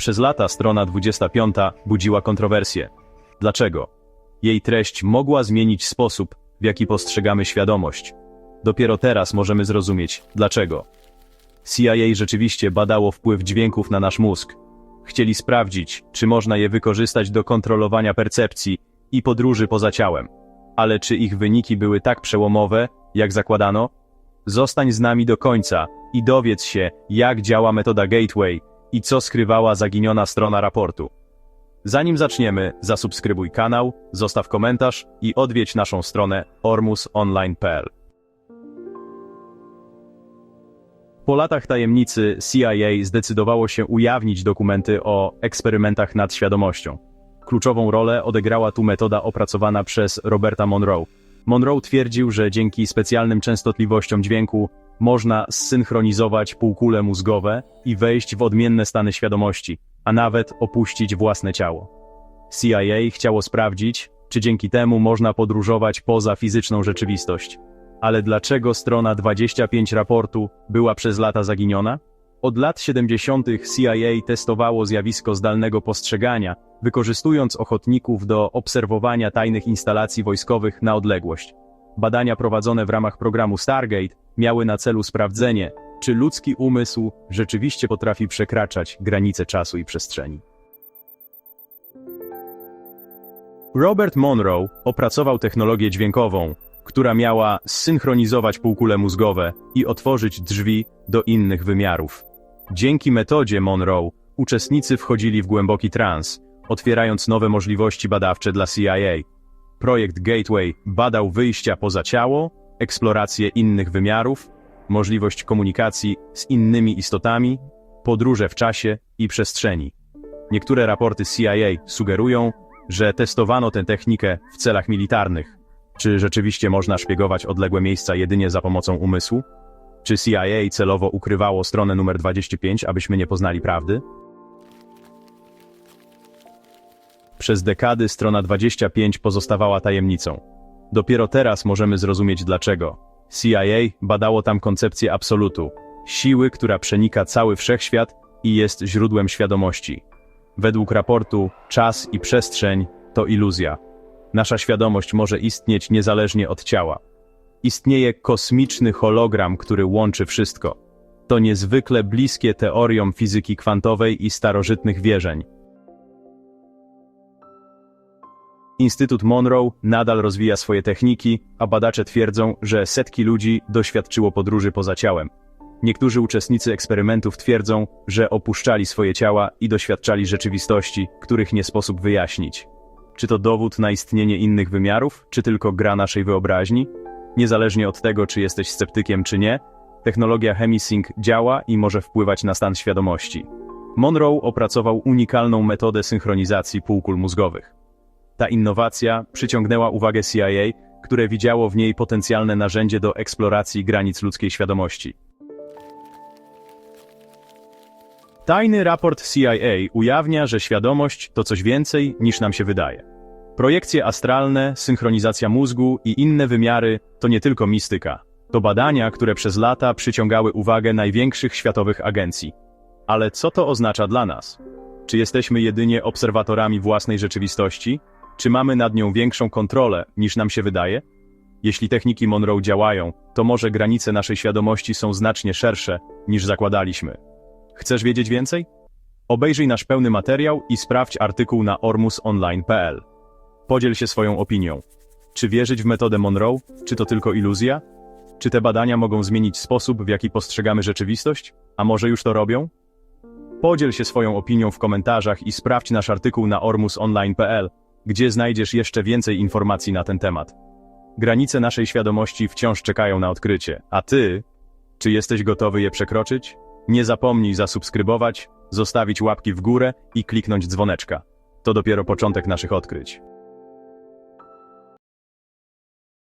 Przez lata strona 25 budziła kontrowersje. Dlaczego? Jej treść mogła zmienić sposób, w jaki postrzegamy świadomość. Dopiero teraz możemy zrozumieć, dlaczego. CIA rzeczywiście badało wpływ dźwięków na nasz mózg. Chcieli sprawdzić, czy można je wykorzystać do kontrolowania percepcji i podróży poza ciałem. Ale czy ich wyniki były tak przełomowe, jak zakładano? Zostań z nami do końca i dowiedz się, jak działa metoda Gateway i co skrywała zaginiona strona raportu. Zanim zaczniemy, zasubskrybuj kanał, zostaw komentarz i odwiedź naszą stronę ormusonline.pl. Po latach tajemnicy CIA zdecydowało się ujawnić dokumenty o eksperymentach nad świadomością. Kluczową rolę odegrała tu metoda opracowana przez Roberta Monroe. Monroe twierdził, że dzięki specjalnym częstotliwościom dźwięku można zsynchronizować półkule mózgowe i wejść w odmienne stany świadomości, a nawet opuścić własne ciało. CIA chciało sprawdzić, czy dzięki temu można podróżować poza fizyczną rzeczywistość. Ale dlaczego strona 25 raportu była przez lata zaginiona? Od lat 70. CIA testowało zjawisko zdalnego postrzegania, wykorzystując ochotników do obserwowania tajnych instalacji wojskowych na odległość. Badania prowadzone w ramach programu Stargate miały na celu sprawdzenie, czy ludzki umysł rzeczywiście potrafi przekraczać granice czasu i przestrzeni. Robert Monroe opracował technologię dźwiękową, która miała zsynchronizować półkule mózgowe i otworzyć drzwi do innych wymiarów. Dzięki metodzie Monroe uczestnicy wchodzili w głęboki trans, otwierając nowe możliwości badawcze dla CIA. Projekt Gateway badał wyjścia poza ciało, eksplorację innych wymiarów, możliwość komunikacji z innymi istotami, podróże w czasie i przestrzeni. Niektóre raporty CIA sugerują, że testowano tę technikę w celach militarnych. Czy rzeczywiście można szpiegować odległe miejsca jedynie za pomocą umysłu? Czy CIA celowo ukrywało stronę numer 25, abyśmy nie poznali prawdy? Przez dekady strona 25 pozostawała tajemnicą. Dopiero teraz możemy zrozumieć dlaczego. CIA badało tam koncepcję absolutu, siły, która przenika cały wszechświat i jest źródłem świadomości. Według raportu czas i przestrzeń to iluzja. Nasza świadomość może istnieć niezależnie od ciała. Istnieje kosmiczny hologram, który łączy wszystko. To niezwykle bliskie teoriom fizyki kwantowej i starożytnych wierzeń. Instytut Monroe nadal rozwija swoje techniki, a badacze twierdzą, że setki ludzi doświadczyło podróży poza ciałem. Niektórzy uczestnicy eksperymentów twierdzą, że opuszczali swoje ciała i doświadczali rzeczywistości, których nie sposób wyjaśnić. Czy to dowód na istnienie innych wymiarów, czy tylko gra naszej wyobraźni? Niezależnie od tego, czy jesteś sceptykiem, czy nie, technologia Hemisync działa i może wpływać na stan świadomości. Monroe opracował unikalną metodę synchronizacji półkul mózgowych. Ta innowacja przyciągnęła uwagę CIA, które widziało w niej potencjalne narzędzie do eksploracji granic ludzkiej świadomości. Tajny raport CIA ujawnia, że świadomość to coś więcej niż nam się wydaje. Projekcje astralne, synchronizacja mózgu i inne wymiary to nie tylko mistyka. To badania, które przez lata przyciągały uwagę największych światowych agencji. Ale co to oznacza dla nas? Czy jesteśmy jedynie obserwatorami własnej rzeczywistości? Czy mamy nad nią większą kontrolę, niż nam się wydaje? Jeśli techniki Monroe działają, to może granice naszej świadomości są znacznie szersze, niż zakładaliśmy. Chcesz wiedzieć więcej? Obejrzyj nasz pełny materiał i sprawdź artykuł na ormusonline.pl. Podziel się swoją opinią. Czy wierzyć w metodę Monroe, czy to tylko iluzja? Czy te badania mogą zmienić sposób, w jaki postrzegamy rzeczywistość? A może już to robią? Podziel się swoją opinią w komentarzach i sprawdź nasz artykuł na ormusonline.pl, gdzie znajdziesz jeszcze więcej informacji na ten temat. Granice naszej świadomości wciąż czekają na odkrycie, a ty, czy jesteś gotowy je przekroczyć? Nie zapomnij zasubskrybować, zostawić łapki w górę i kliknąć dzwoneczka. To dopiero początek naszych odkryć.